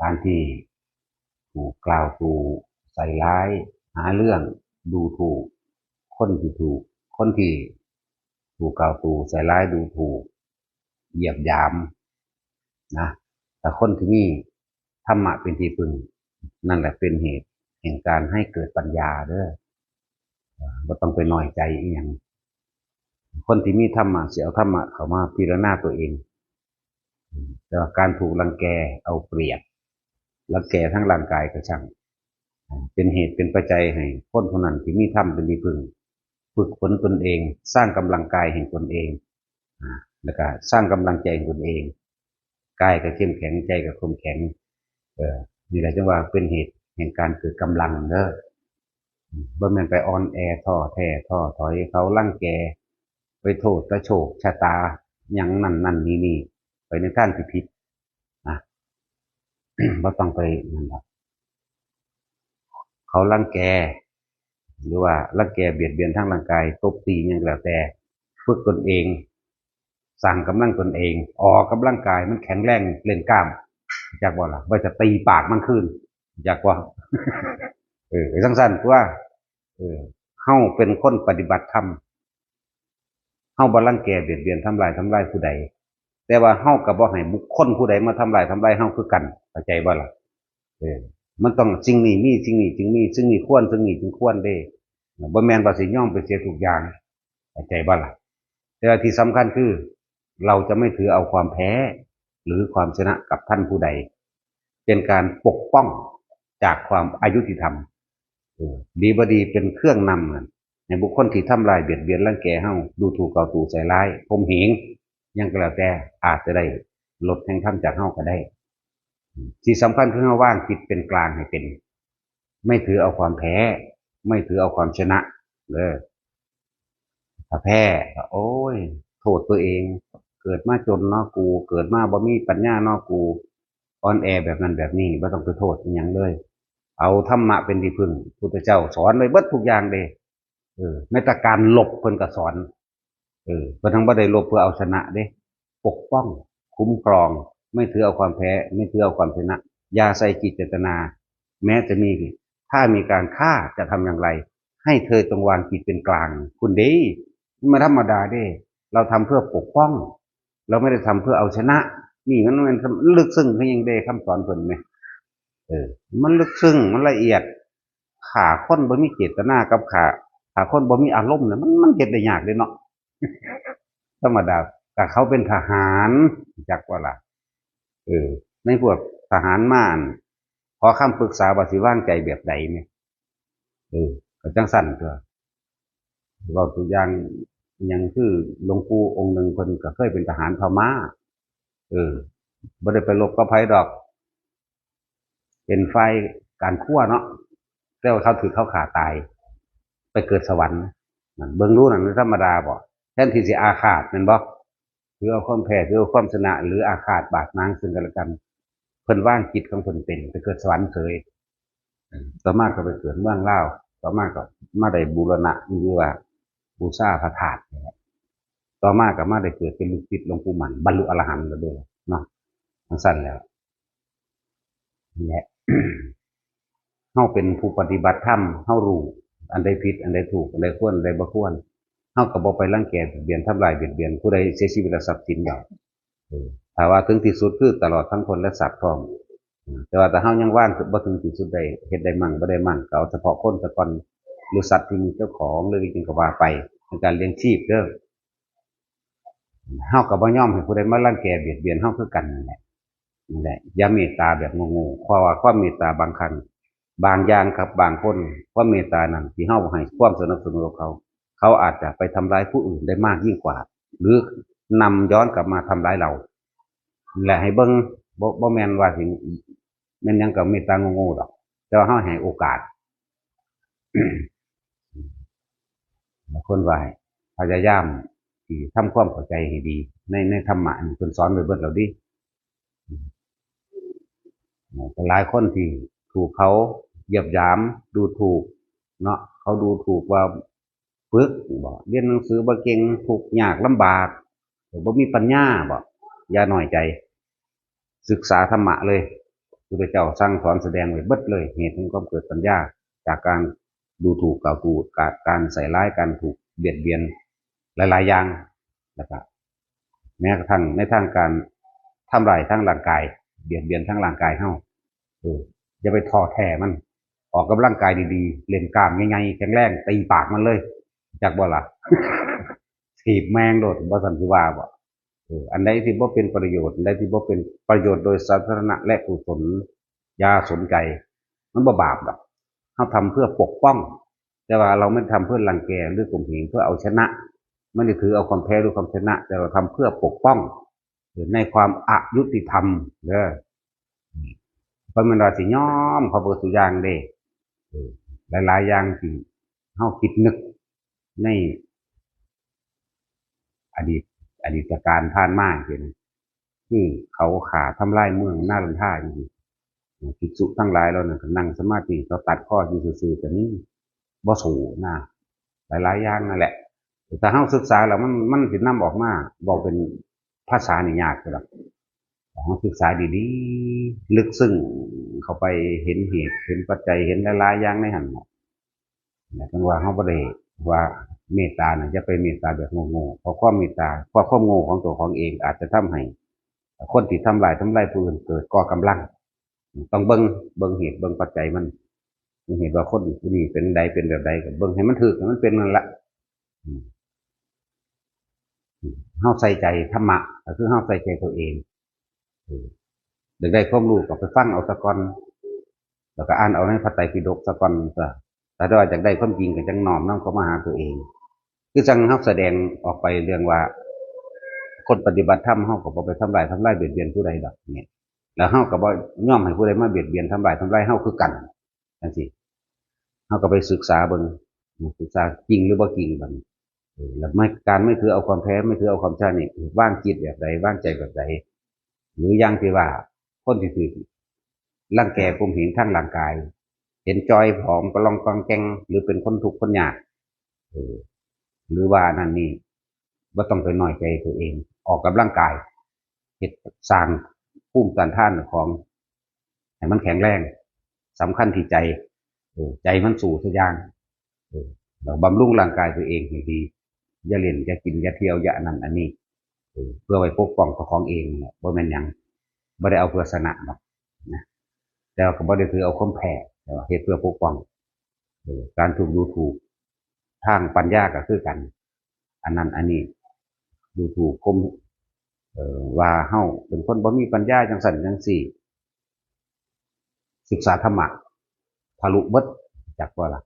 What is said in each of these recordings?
การที่ถูกกล่าวถูกใส่ร้าย หาเรื่องดูถูก คนที่ถูก คนที่ถูกกล่าวถูกใส่ร้ายดูถูก เหยียบยามนะแต่คนที่นี่ธรรมะเป็นที่พึ่งนั่นแหละเป็นเหตุแห่งการให้เกิดปัญญาเด้อบ่ต้องไปหน้อยใจอีหยังคนที่มีธรรมะเสียเอาธรรมะเขามาพิจารณาตัวเองแต่การถูกรังแกเอาเปรียบ รังแกทั้งร่างกายก็ช่าง เป็นเหตุเป็นปัจจัยให้คนคนนั้นที่มีธรรมเป็นที่พึ่งฝึกฝนตนเอง สร้างกำลังกายแห่งตนเองแล้วก็สร้างกำลังใจแห่งตนเองกายก็เข้มแข็งใจก็คมแข็ง เออนี่แหละจังว่าเป็นเหตุแห่งการเกิดกำลังเด้อบ่แม่นไปออนแอท่อแท้ท่อถอยเขาลั่งแกไปโทษตะโชคชะตายังนั่นนั่นนี่นี่ไปในการที่ผิด บ่ต้องไปนั่นหรอกเขาลังแก หรือว่ารังแกเบียดเบียนทั้งร่างกายตบตีอย่างแล้วแต่ฝึกตนเอง สั่งกำลังตนเอง ออกกำลังกายมันแข็งแรงเล่นกล้ามอยากว่าล่ะว่าจะตีปากมันขึ้นอยากว่าเออสั้นๆตัวเออเฮาเป็นคนปฏิบัติธรรมเฮาบ่รังแกเบียดเบียนทำลายทำลายผู้ใด แต่ว่าเฮากับบ่ให้บุคคลผู้ใดมาทำลายทำลายเฮาคือกันเข้าใจบ่ล่ะเออมันต้องสิ่งนี้มีสิ่งนี้จึงมีสิ่งนี้ควรสิ่งนี้จึงควรเด้บ่แมนว่าสิย่อมไปเสียทุกอย่างเข้าใจบ่ล่ะแต่ที่สำคัญคือ เราจะไม่ถือเอาความแพ้ หรือความชนะกับท่านผู้ใด เป็นการปกป้องจากความอายุติธรรมดีบดีเป็นเครื่องนำในบุคคลที่ทำลายเบียดเบียนร่างแก่เฮาดูถูกเกาตู่ใส่ร้ายพมเหง ยังก็แล้วแต่อาจจะได้ลดแห่งธรรมจากเฮาก็ได้ที่สำคัญคือเฮาว่างจิตเป็นกลางให้เป็น ไม่ถือเอาความแพ้ ไม่ถือเอาความชนะเลยถ้าแพ้โอ้ย โทษตัวเอง เกิดมาจนนาะกู เกิดมาบ่มีปัญญานาะกูอ่อนแอแบบนั้นแบบนี้ไม่ต้องไปโทษอย่างเลย เอาธรรมะเป็นที่พึ่งพุทธเจ้าสอนไว้เบิดทุกอย่างเด้เออแม้แต่การหลบเพิ่นก็สอน เออเพิ่นทั้งบ่ได้หลบเพื่อเอาชนะเด้ปกป้อง คุ้มครอง ไม่ถือเอาความแพ้ ไม่ถือเอาความชนะยาใส่จิตเจตนา แม้จะมีถ้ามีการฆ่าจะทำอย่างไร ให้เธอจงวางจิตเป็นกลาง คุณเด้ไมาธรรมดาเด้ เราทำเพื่อปกป้อง เราไม่ได้ทำเพื่อเอาชนะ นี่มันมันลึกซึ้งเพียงเด้คำสอนเพิ่นไหมเออ มันลึกซึ้งมันละเอียดขาคนบ่มีเจตนากับขาขาคนบ่มีอารมณ์เนี่ยมันมันเฮ็ดได้ยากเลยเนาะ ธรรมดาแต่เขาเป็นทหารจักว่าล่ะเออในพวกทหารม่านขอคำปรึกษาว่าสิว่างใจแบบใดเนี่ยเออก็จังสั่นตัวเราตัวอย่างอยังคือหลวงปู่องค์หนึ่งคนก็เคยเป็นทหารพม่าเออบ่ได้ไปรบกับไผดอก เป็นไฟการคั่วเนาะแต่ว่าเขาถือเขาขาตาย ไปเกิดสวรรค์เบิ่งรู้นั่นธรรมดาบ่ แทนที่สิอาฆาตม่นบ่ถือเอาความแพ้ถือเอาความชนะ หรืออาฆาตบาดหมางซึ่งกันและกันเพิ่นว่างจิตของเพิ่นเป็นไปเกิดสวรรค์เฉยต่อมาก็ไปเกิดเมืองเล่าต่อมาก็มาได้บูรณะหรือว่าบูชาพระธาตุนี่แหละต่อมาก็มาได้เกิดเป็นลูกศิษย์หลวงปู่หมันบรรลุอรหันต์แล้วด้อเนาะทั้งสั้นแล้วนี่แหละเฮาเป็นผู้ปฏิบัติธรรมเฮารู้อันใดผิด อันใดถูก อันใดควรอันใดบ่ควร เฮาก็บ่ไปรังแกเบียดเบียนทำลายเบียดเบียนผู้ใดเสียชีวิตและทรัพย์สินดอกเออถ้าว่าถึงที่สุดคือตลอดทั้งคนและสัตว์พร้อมอืมแต่ว่าถ้าเฮายังว่างบ่ถึงที่สุดได้เฮ็ดได้มั่งบ่ได้มั่งก็เอาเฉพาะคนซะก่อนหรือสัตว์ที่มีเจ้าของหรือจริงก็ว่าไปในการเลี้ยงชีพเด้อเฮาก็บ่ยอมให้ผู้ใดมารังแกเบียดเบียนเฮาคือกันนั่นแหละนั่นแหละอย่าเมตตาแบบงงๆเพราะว่าความเมตตาบางครั้งบางอย่างกับบางคนความเมตตานั้นที่เฮาให้ความสนับสนุนกับเขา เขาอาจจะไปทำร้ายผู้อื่นได้มากยิ่งกว่า หรือนำย้อนกลับมาทำร้ายเราและให้เบิ่งบ่บ่แมนว่าสิแม่นยังกับเมตตาโง่ๆดอกแต่ว่าเาให้โอกาสคนว่าให้พยายามที่ทำความเข้าใจให้ดี ในในธรรมะนี่เพิ่นสอนไว้เบิดแล้วดิแต่หลายคนที่ถูกเขาเหยียบยามดูถูก เนาะเขาดูถูกว่า ปึกบ่เรียนหนังสือบ่เก่งถูกยากลำบากบ่มีปัญญาบ่อย่าหน้อยใจ ศึกษาธรรมะเลยพุทธเจ้าสั่งสอนแสดงไว้เบิดเลย เหตุแห่งความเกิดปัญญา จากการดูถูกกล่าวตูการการใส่ร้ายการถูกเบียดเบียนหลาย ๆ อย่างนะครับแม้กระทั่งในทางการทำลายทั้งร่างกาย เบียดเบียนทั้งร่างกายเฮาเอออย่าไปท้อแท้มัน ออกกำลังกายดี ๆ เล่นกล้ามใหญ่ๆแข็งแรงตีปากมันเลย จากบ่ล่ะถีบแมงโดดบ่สันติว่าบ่อันใดที่บ่เป็นประโยชน์อันใดที่บ่เป็นประโยชน์โดยสาธารณะและกุศลอยาสนใจ มันบ่บาปดอกเฮาทำเพื่อปกป้อง แต่ว่าเราไม่ทำเพื่อรังแกหรือข่มเหงเพื่อเอาชนะไม่ได้ถือเอาความแพ้หรือความชนะ แต่เราทำเพื่อปกป้องในความอายุติธรรมเด้อเพราะมันว่าสิย้อมเขาเปิดสุอย่างเด้หลายๆอย่างที่เฮาคิดนึก ในอดีต อดีตการผ่านมาเห็นที่เขาขาทำลายเมืองหน้าลำท่าอยู่ภิกษุทั้งหลายเราเนี่ยนั่งสมาธิเขาตัดข้ออยู่ซื่อๆแต่นี่บ่สูนะหลายๆอย่างนั่นแหละ แต่เฮาศึกษาแล้วมันมันสินำออกมาบอกเป็นภาษานี่ยากคือดอกเฮาศึกษาดีๆ ลึกซึ้งเข้าไปเห็นเหตุเห็นปัจจัยเห็นหลายๆอย่างในหันน่ะแต่จังว่าเฮาบ่ได้ ว่าเมตตาน่ะจะไปเมตตาแบบโง่ๆเพราะความเมตตาเพราะความโง่ของตัวของเองอาจจะทำให้คนที่ทำลายทำลายผู้อื่นเกิดก่อกำลัง ต้องเบิ่งเบิ่งเหตุเบิ่งปัจจัยมันเหตุว่าคนผู้นี้เป็นใดเป็นแบบใดก็เบิ่งให้มันถูกให้มันเป็นนั่นละอืมอืมเฮาใส่ใจธรรมะก็คือเฮาใส่ใจตัวเองเด็กได้ความรู้ก็ไปฟังเอาตะกอนแล้วก็อ่านเอาในพระไตรปิฎกตะกอนก็แต่ ถ้าว่าจากได้ความจริงก็จังนอมนำเขามาหาตัวเอง คือจังเฮาแสดงออกไปเรื่องว่า คนปฏิบัติธรรมเฮาก็บ่ไปทำลายทำลายเบียดเบียนผู้ใดดอกเนี่ยแล้วเฮาก็บ่ย่อมให้ผู้ใดมาเบียดเบียนทำลายทำลายเฮาคือกันจังซี่เฮาก็ไปศึกษาบิ่งศึกษาจริงหรือบ่จริงบันแล้วไม่การไม่ถือเอาความแพ้ไม่ถือเอาความชานี่ว่างจิตแบบใดว่างใจแบบใดหรืออย่างที่ว่าคนที่ถือร่างแก่ผมเห็นทั้งร่างกาย เห็นจอยผอมก็ลองกองแกงหรือเป็นคนทุกข์คนยากหรือว่านั่นนี่บ่าต้องไปหน้อยใจตัวเอง ออกกำลังกายเฮ็ดสร้างภูมิต้านทานของให้มันแข็งแรงสำคัญที่ใจใจมันสู่ทุกอย่างเราบำรุงร่างกายตัวเองให้ดีอย่าเล่นอย่ากินอย่าเที่ยวอย่านนั้นอันนี้เพื่อไว้ปกป้องตัวของเองเนี่ยบ่แม่นยังบ่ได้เอาเพื่อชนะหรอกนะแต่ว่าก็บ่ได้ถือเอาความแพ้ แต่ว่าเฮ็ดเพื่อปกป้องการถูกดูถูกทางปัญญาก็คือกัน อันนั้นอันนี้ดูถูกคมเอ่อว่าเฮาเป็นคนบ่มีปัญญาจังสันจังสี่ ศึกษาธรรมะทะลุเบิดจากว่าล่ะ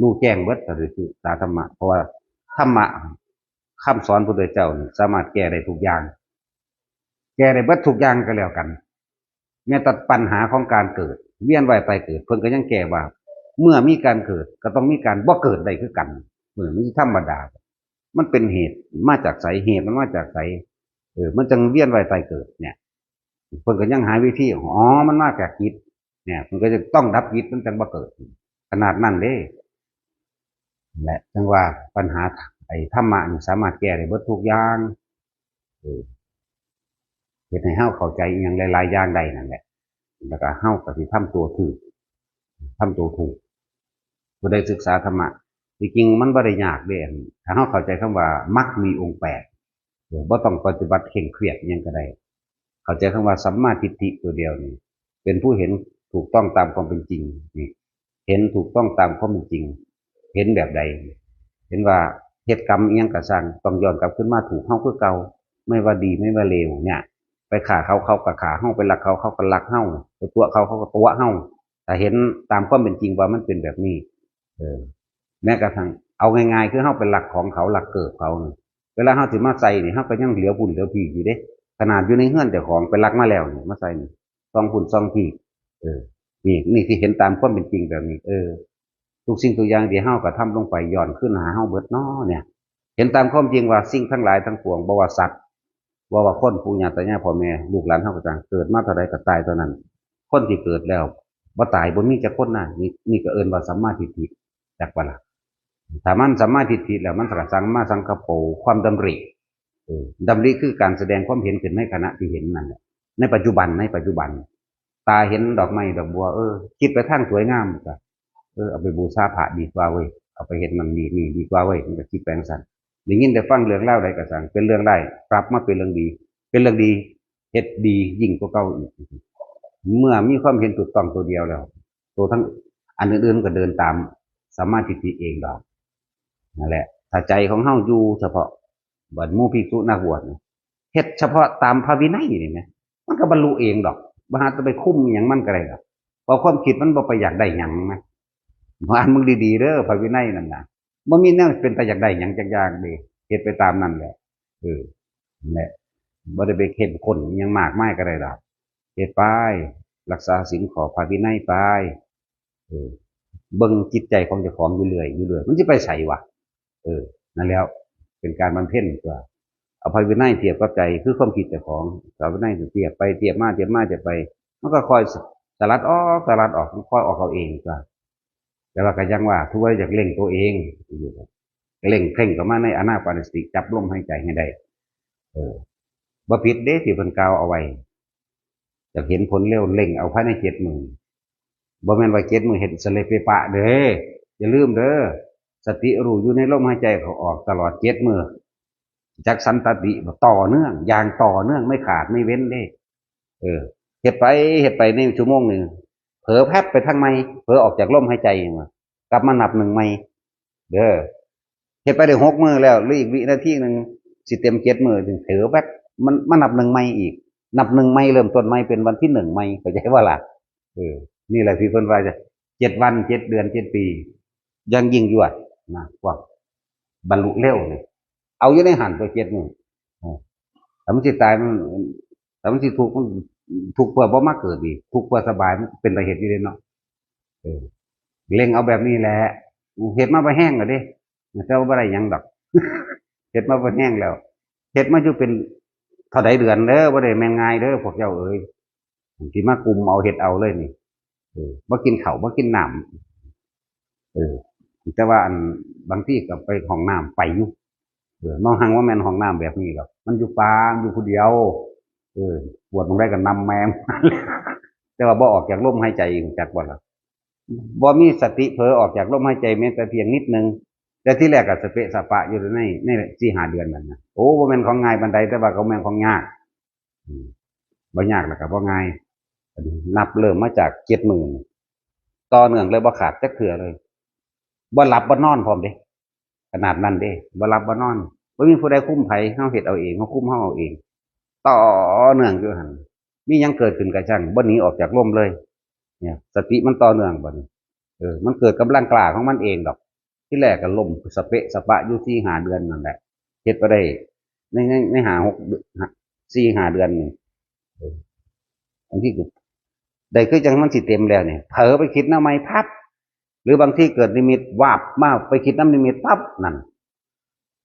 รู้แจ้งเบิดก็คือศึกษาธรรมะเพราะว่าธรรมะคำสอนพระพุทธเจ้าสามารถแก้ได้ทุกอย่าง แก้ได้เบิดทุกอย่างก็แล้วกันแม้แต่ปัญหาของการเกิด เวียนว่ายไปเกิด เพิ่นก็ยังแก้ว่า เมื่อมีการเกิดก็ต้องมีการบ่เกิดได้คือกันเหมือนมันธรรมดา มันเป็นเหตุมาจากไสเหตุมันมาจากไสเออมันจังเวียนว่ายตายเกิด เนี่ยเพิ่นก็ยังหาวิธีอ๋อมันมาจากจิตเนี่ยมันก็จะต้องดับจิตมันจังบ่เกิด ขนาดนั้นเด้และจังว่าปัญหาไอ้ธรรมะนี่สามารถแก้ได้เบิดทุกอย่างเออเฮ็ดให้เฮาเข้าใจอหยังหลายๆอย่างได้นั่นแหละ แล้วก็เฮาก็สิทำตัวถูกทำตัวถูกบ่ได้ศึกษาธรรมะจริงๆมันบ่ได้ยากเด้ถ้าเฮาเข้าใจคำว่ามรรคมีองค์แปดเออบ่ต้องปฏิบัติเข่งเครียดยังก็ได้ เข้าใจคำว่าสัมมาทิฏฐิตัวเดียวนี่ เป็นผู้เห็นถูกต้องตามความเป็นจริงนี่เห็นถูกต้องตามความเป็นจริง เห็นแบบใด เห็นว่าเหตุกรรมยังกระสังต้องย้อนกลับขึ้นมาถูกเฮาคือเก่าไม่ว่าดีไม่ว่าเลวเนี่ย ไปฆ่าเขาเขาก็ฆ่าเฮาไปหลักเขาเขาก็ลักเฮาไปตัวเขาเขาก็ตัวเฮาแต่เห็นตามความเป็นจริงว่ามันเป็นแบบนี้ เออ แม้กระทั่งเอาง่ายๆคือเฮาไปลักของเขาหลักเกิดเขานี่เวลาเฮาสิมาใส่นี่เฮาก็ยังเหลียวพุ่นเหลียวพี่อยู่เด้ ขนาดอยู่ในเฮือนแต่ของไปหลักมาแล้วนี่มาใส่นี่ซองพุ่นซองพี่เออนี่นี่ที่เห็นตามความเป็นจริงแบบนี้ เออทุกสิ่งทุกอย่างที่เฮาก็ทำลงไปย้อนขึ้นหาเฮาเบิดน้อเนี่ย เห็นตามความจริงว่าสิ่งทั้งหลายทั้งปวงบว่าสัตว บ่ว่าคนปู่ย่าตายายพ่อแม่ลูกหลานเฮาก็ต่างเกิดมาเท่าใดก็ตายเท่านั้น คนที่เกิดแล้วบ่าตายบ่มีจักคนน่ะนี่นี่ก็เอิ้นว่าสัมมาทิฏฐิจักว่าล่ะถ้ามันสัมมาทิฏฐิแล้วมันสังสังมาสังกปความดำริเออดำริคือการแสดงความเห็นขึ้นในขณะที่เห็นนั่นแหละในปัจจุบันในปัจจุบัน ตาเห็นดอกไม้ดอกบัวเออคิดไปทางสวยงามก็เออเอาไปบูชาพระดีกว่าเว้ยเอาไปเห็นมันดีนี่ดีกว่าเว้ยมันก็คิดแปลงสัน ได้ยินแต่ฟังเรื่องเล่าใดก็สั่งเป็นเรื่องได้ปรับมาเป็นเรื่องดี เป็นเรื่องดีเฮ็ดดียิ่งกว่าเก่าอีก เมื่อมีความเห็นถูกต้องตัวเดียวแล้ว ตัวทั้งอันอื่นๆก็เดินตามสามารถทิฏฐิเองดอกนั่นแหละถ้าใจของเฮาอยู่เฉพาะบัดมู่ภิกุนักบวชเนี่ยเฮ็ดเฉพาะตามพระวินัยนี่นะมันก็บรรลุเองดอกบ่หาจะไปคุ้มอหยังมันก็ได้ดอกเพราะความคิดมันบ่ไปอยากได้หยังนะอ่านมึงดีๆเด้อพระวินัยนั่นน่ะ บ่มีแนวเป็นแต่อยากได้หยังจักอย่างด้เฮ็ดไปตามนั่นแหละเออนั่นแหละบ่ได้ไปเข้มข้นยังมากมายก็ได้ดอกเฮ็ดไปรักษาศีลขอพระวินัยไปเออเบิ่งจิตใจของเจ้าของอยู่เรื่อยอยู่เรื่อยมันจะไปใส่วะเออนั่นแล้วเป็นการบำเพ็ญตัวเอาภัยวินัยเทียบกับใจคือความคิดเจ้าของสาววินัยเทียบไปเทียบมาเทียบมาเทียบไป มันก็คอยสลัดออกสลัดออกมันคอยออกเอาเองตัว แต่ว่าก็ยังว่าทุกวันอยากเล่งตัวเองเล่งเพ่งกับมาในอนาปานสติจับลมหายใจให้ได้เออบ่ผิดเด้ที่เพิ่นกาวเอาไว้อยากเห็นผลเร็วเล่งเอาภายในเจ็ดมื่นบ่แม่นว่าเจ็ดมือเห็นสเลปปะเด้อย่าลืมเด้อสติรู้อยู่ในลมหายใจเขาออกตลอดเจ็ดมือจักสันตติต่อเนื่องอย่างต่อเนื่องไม่ขาดไม่เว้นเด้เออเฮ็ดไปเฮ็ดไปในชั่วโมงหนึ่ง เผลอแพบไปทางไม่เผลอออกจากลมหายใจมากลับมานับหนึ่งไม่เด้อเฮ็ดไปได้หกมือแล้วหรืออีกวินาทีหนึ่งสิเต็มเจ็ดมือถึงเผลอแพบมันมานับหนึ่งไม่อีก นับหนึ่งไม่เริ่มต้นไม่เป็นวันที่หนึ่งไม่เข้าใจว่าล่ะเออนี่แหละที่เพิ่นว่าจะเจ็ดวันเจ็ดเดือนเจ็ดปี ยังยิ่งยวดนะว่าบรรลุเร็วเลยเอาอยู่ในหันตัวเจ็ดมือแต่มันสิตายมันแต่มันสิทุกมัน ทุกเพื่อบ่มาเกิดดีทุกเพื่อสบายเป็นแต่เหตุนี่เลยเนาะเออเล็งเอาแบบนี้แหละเห็ดมาไปแห้งก็ดิเจ้าบ่ได้ยังดอกเห็ดมาไปแห้งแล้วเห็ดมาอยู่เป็นเท่าใดเดือนเด้อบ่ได้แมงงายเด้อพวกเจ้าเอ้ยที่มากลุ่มเอาเห็ดเอาเลยนี่เออบ่กินเขาบ่กินน้ำเออแต่ว่าอันบางที่กับไปห้องน้ำไปอยู่เออน้องหังว่าแม่นห้องน้ำแบบนี้หรอกมันอยู่ป่าอยู่คนเดียว เออปวดตรงได้ก็นำแมงแต่ว่าบ่ออกจากลมหายใจจากบ่ละบ่มีสติเผลอออกจากลมหายใจแม้แต่เพียงนิดนึงแต่ที่แรกก็สเปะสปะอยู่ในในสี่หาเดือนนั่นนะโอ้บ่แม่นของง่ายบันไดแต่ว่าก็แม่นของยากบ่ยากแล้วก็บ่ง่ายนับเริ่มมาจากเจ็ดหมื่นต่อเนื่องเลยบ่ขาดจักเถื่อเลยบ่หลับบ่นอนพร้อมเด้ขนาดนั้นเด้บ่หลับบ่นอนบ่มีผู้ใดคุ้มไผเฮาเฮ็ดเอาเองเฮาคุ้มเฮาเอาเอง ต่อเนื่องอยู่หันมียังเกิดขึ้นก็ช่างบ่หนีออกจากร่มเลย เนี่ย สติมันต่อเนื่องบ่นเออ มันเกิดกำลังกล้าของมันเองดอก ที่แรกก็ล่มสเปะสปะอยู่ที่หาเดือนนั่นแหละเฮ็ดไปได้ในในในหาหกสี่หาเดือนนี่บางทีก็ได้คือจังมันสิเต็มแล้วเนี่ยเผลอไปคิดน้ำไม่พับ หรือบางที่เกิดนิมิตวาบมากไปคิดน้ำนิมิตปั๊บนั่น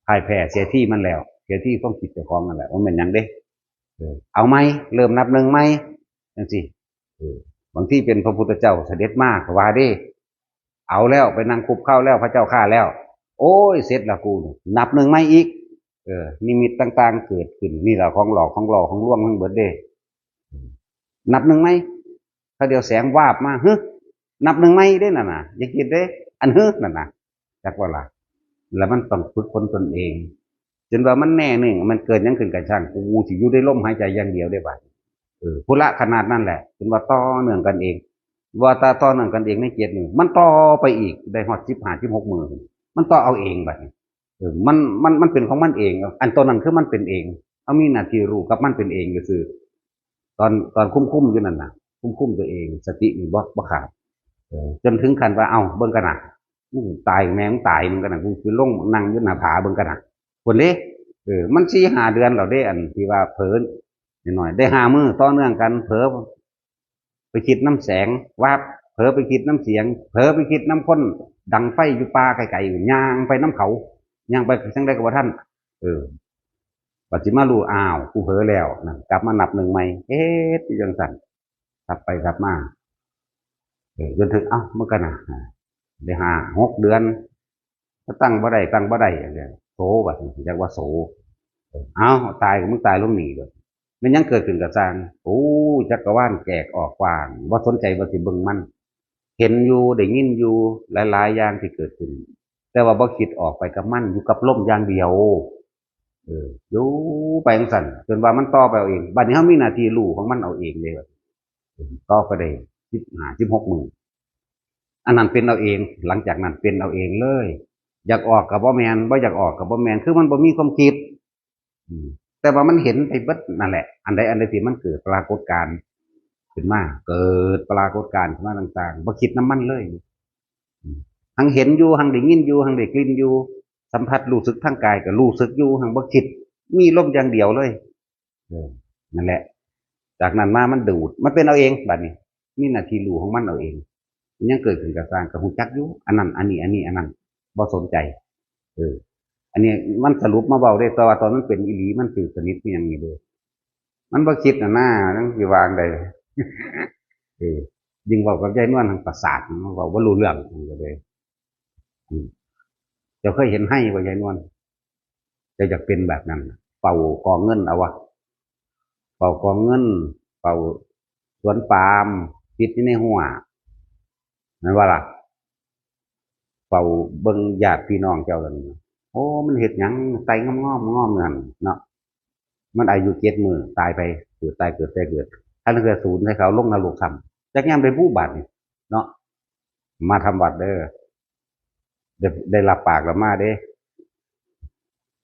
พ่ายแพ้เสียที่มันแล้วเสียที่ต้องคิดเจ้าของนั่นแหละว่ามันยังเด้ เอาไหมเริ่มนับหนึ่งไหมจังสิบางที่เป็นพระพุทธเจ้าเสด็จมากว่าด้เอาแล้วไปนั่งคุบเข้าแล้วพระเจ้าข้าแล้ว โอ้ยเสร็จละกูนับหนึ่งไหมอีก เออนิมิตต่าง ๆ เกิดขึ้นนี่แหละของหลอกของหลอกของล่วงของเบิดเด้นับหนึ่งไหมถ้าเดี๋ยวแสงวาบมาฮึนับหนึ่งไหมได้น่ะนะอย่าคิดได้ อันฮึนั่นนะจักว่าละแล้วมันต้องฝึกฝนตนเอง จนว่ามันแน่หนึ่งมันเกิดยังขึ้นกับช่างกูสิอยู่ได้ลมหายใจอย่างเดียวได้บ่าเออพุละขนาดนั่นแหละจนว่าต่อเนื่องกันเอง ว่าตาต่อเนื่องกันเองในเจ็ดหนึ่งมันต่อไปอีกได้หอดสิบห้าสิบหกหมื่นมันต่อเอาเองแบบเออมันมันมันเป็นของมันเอง อันตัวนั้นคือมันเป็นเอง เอามีหน้าที่รู้กับมันเป็นเองก็คือ ตอนตอนคุ้มคุ้มอยู่นั่นน่ะคุ้มคุ้มตัวเอง สติมีบ่บ่ขาดเออจนถึงขั้นว่าเอาเบิ่งกันน่ะตายแม่งตายมันกันน่ะกูคือลงนั่งยู่หน้าผาเบิ่งกันนะ คนเด้เออมันสี่ห้าเดือนเราได้อันที่ว่าเผลอนิดหน่อยได้ห้ามือต่อเนื่องกันเผลอไปคิดน้ำแสงวาบเผลอไปคิดน้ำเสียงเผลอไปคิดน้ำข้นดังไฟอยู่ป่าไกลๆอยู่ยางไปน้ำเขาย่างไปจังได้กับท่าน เออปัจจิมารู้อ้าวกูเผลอแล้วนะกลับมานับหนึ่งใหม่เอ๊ะที่จังสันกลับไปกลับมาเออจนถึงเอ้าเมื่อกันนะได้หาหกเดือนก็ตั้งบ่ได้ตั้งบ่ได้อย่างเงี้ย โสแบบเรียกว่าโสเอ้าตายก็มึงตายลงหนีเลยมันยังเกิดขึ้นกับสร้างโอ้จักรวาลแกกออกกว้างว่าสนใจว่าสิเบิ่งมัน เห็นอยู่ได้ยินอยู่หลาย ๆ อย่างที่เกิดขึ้น แต่ว่าบ่คิดออกไปกับมันอยู่กับลมอย่างเดียวเอออยู่ไปจังซั่นจนว่ามันต่อไปเอาเองบัดนี้เฮามีนาที่รู้ของมันเอาเองเลยว่าต่อไปได้15 16มื้ออันนั้นเป็นเอาเอง หลังจากนั้นเป็นเอาเองเลย อยากออกกับบ่แมนบ่อยากออกกับบ่แมนคือมันบ่มีความคิดแต่ว่ามันเห็นไปเบิดนั่นแหละ อันใดอันใดที่มันเกิดปรากฏการณ์ขึ้นมาเกิดปรากฏการณ์ขึ้นมาต่างๆบ่คิดน้ำมันเลยหังเห็นอยู่หังได้ยินอยู่หังได้กลิ่นอยู่ สัมผัสรู้สึกทางกายก็รู้สึกอยู่หังบ่คิด มีลมอย่างเดียวเลยนั่นแหละ จากนั้นมามันดูด มันเป็นเอาเองแบัดนี้มีหน้าทีรู้ของมันเอาเองยังเกิดขึ้นกับสร้างกับหูจักอยู่อันนั้นอันนี้อันนี้อันนั้น บ่สนใจ เออ อันนี้มันสรุปมาเบาได้แต่ว่าตอนนั้นเป็นอีหลีมันสื่อสนิทเป็นอย่างนี้เลยมันบ่คิดนะหน้านั่งสิวางใดเออยิงเว้ากับยายนวลทางประสาทมันเว้ารู้เรื่องมันก็เลยเจ้าเคยเห็นให้บ่ยายนวลจ้าอยากเป็นแบบนั้น เป่ากองเงินเอาวะเป่ากองเงิน เป่าสวนปาล์มปิดอยู่ในหัวนั่นว่าล่ะ เป่าเบิ่งญาติพี่น้องเจ้ากันโอ้ มันเห็ดหยังไตงอมงอมงอมนั่นเนาะมันอายุเจ็ดมือตายไปเกิดตายเกิดตายเกิดถ้าเกิดศูนย์ให้เขาลงนรกทำจากยามได้ผู้บาดเนาะมาทำวัดเด้อได้ได้รับปากแล้วมาเด้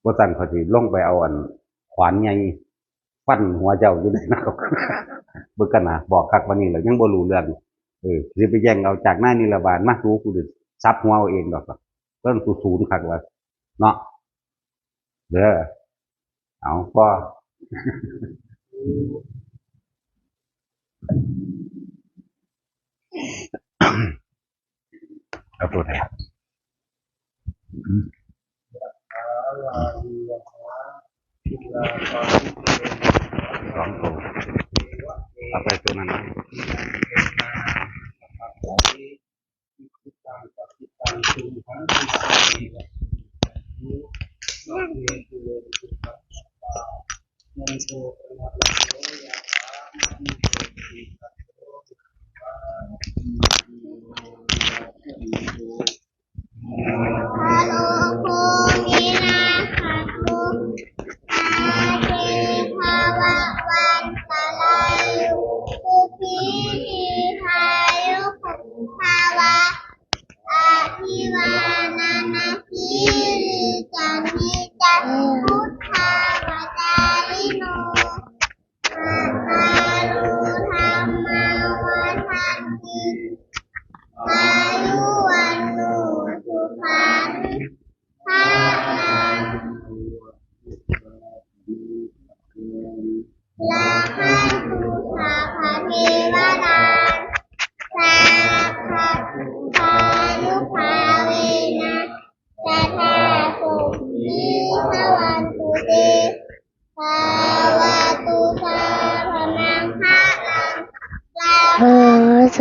ว่าตันเขาสิลงไปเอาอัน ขวานใหญ่ฟันหัวเจ้าอยู่ในนรกเบิ่งกันนะบอกคักวันนี้แล้วยังบ่รู้เรื่องเออสิไปแย่งเอาจากหน้านิรบาลมารู้กูดิ ซับหัวเอาเองดอกล่ะเริ่มศูนย์คักว่าเนาะเด้อเอาก็เอาตัวไหนสองตัวเอาไปตัวนั้น นะ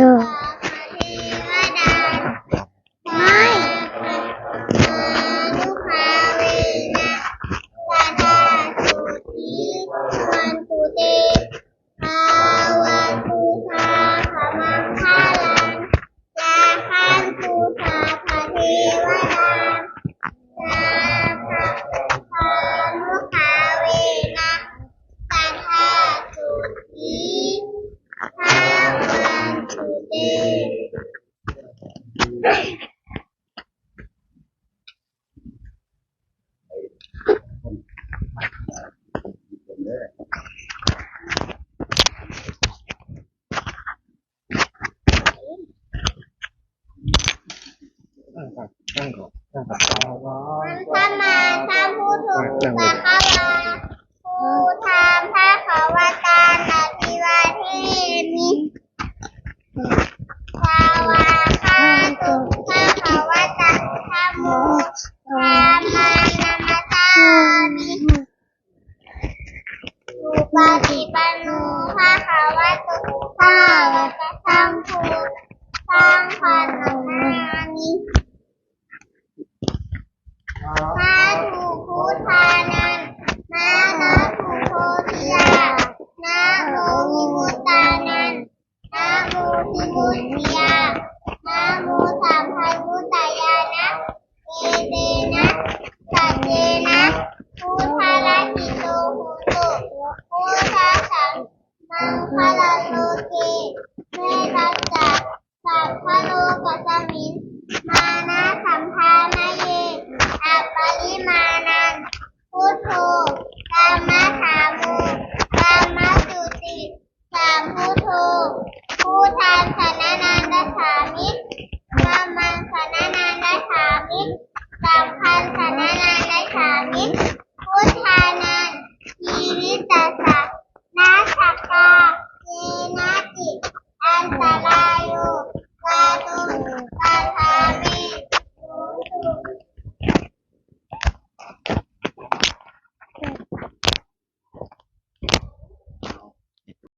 อ name. ปาฏิปันุนภาคาวะตุภาวัตสังภูสังพันนานิมาถูพุทานันนานาถูโพธิยานาโมมิมุตตานันนาโมมิมุตติ